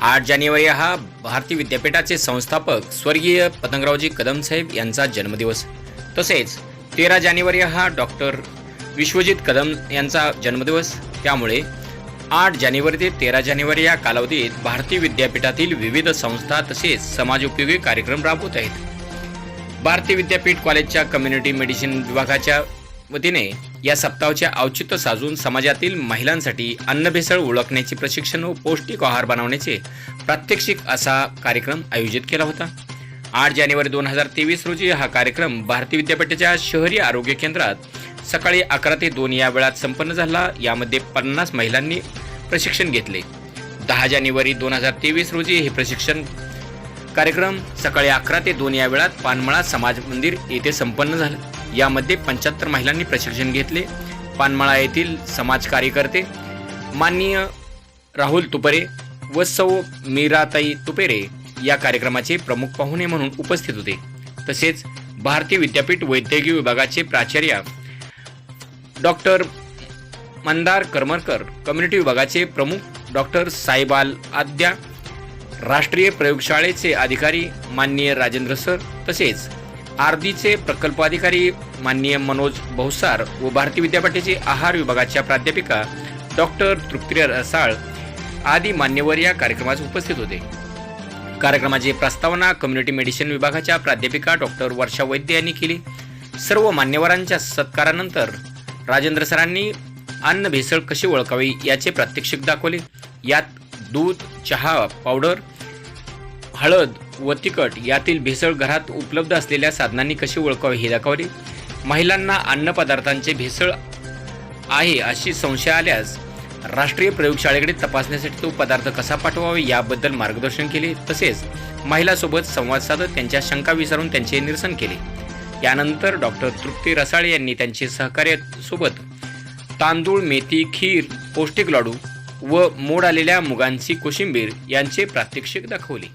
आठ जानेवारी हा भारतीय विद्यापीठाचे संस्थापक स्वर्गीय पतंगरावजी कदम साहेब यांचा जन्मदिवस. तसेच तेरा जानेवारी हा डॉक्टर विश्वजित कदम यांचा जन्मदिवस. त्यामुळे आठ जानेवारी ते तेरा जानेवारी या कालावधीत भारतीय विद्यापीठातील विविध संस्था तसेच समाजोपयोगी कार्यक्रम राबवत आहेत. भारतीय विद्यापीठ कॉलेजच्या कम्युनिटी मेडिसिन विभागाच्या वतीने या सप्ताहाचे औचित्य साधून समाजातील महिलांसाठी अन्नभेसळ ओळखण्याचे प्रशिक्षण व पौष्टिक आहार बनवण्याचे प्रात्यक्षिक असा कार्यक्रम आयोजित केला होता. आठ जानेवारी दोन हजार तेवीस रोजी हा कार्यक्रम भारतीय विद्यापीठाच्या शहरी आरोग्य केंद्रात सकाळी अकरा ते दोन या वेळात संपन्न झाला. यामध्ये पन्नास महिलांनी प्रशिक्षण घेतले. दहा जानेवारी दोन हजार तेवीस रोजी हे प्रशिक्षण कार्यक्रम सकाळी अकरा ते दोन या वेळात पानमळा समाज मंदिर येथे संपन्न झालं. यामध्ये पंच्याहत्तर महिलांनी प्रशिक्षण घेतले. पानमळा येथील समाज कार्यकर्ते माननीय राहुल तुपरे व सौ मीराताई तुपेरे या कार्यक्रमाचे प्रमुख पाहुणे म्हणून उपस्थित होते. तसेच भारतीय विद्यापीठ वैद्यकीय विभागाचे प्राचार्य डॉक्टर मंदार करमरकर कम्युनिटी विभागाचे प्रमुख डॉक्टर साईबाल आद्या राष्ट्रीय प्रयोगशाळेचे अधिकारी माननीय राजेंद्र सर तसेच आरदीचे प्रकल्प अधिकारी माननीय मनोज बहुसार व भारतीय विद्यापीठाचे आहार विभागाच्या प्राध्यापिका डॉक्टर तृप्ती रसाळ आदी मान्यवर या कार्यक्रमास उपस्थित होते. कार्यक्रमाची प्रस्तावना कम्युनिटी मेडिसिन विभागाच्या प्राध्यापिका डॉक्टर वर्षा वैद्य यांनी केली. सर्व मान्यवरांच्या सत्कारानंतर राजेंद्र सरांनी अन्न भेसळ कशी ओळखावी याचे प्रात्यक्षिक दाखवले. यात दूध चहा पावडर हळद व तिखट यातील भेसळ घरात उपलब्ध असलेल्या साधनांनी कशी ओळखावे हे दाखवले महिलांना अन्नपदार्थांचे भेसळ आहे अशी संशय आल्यास राष्ट्रीय प्रयोगशाळेकडे तपासण्यासाठी तो पदार्थ कसा पाठवावा याबद्दल मार्गदर्शन केले तसेच महिलासोबत संवाद साधत त्यांच्या शंका विचारून त्यांचे निरसन केले. यानंतर डॉक्टर तृप्ती रसाळे यांनी त्यांचे सहकार्य सोबत तांदूळ मेथी खीर पौष्टिक लाडू व मोड आलेल्या मुगांची कोशिंबीर यांचे प्रात्यक्षिक दाखवले.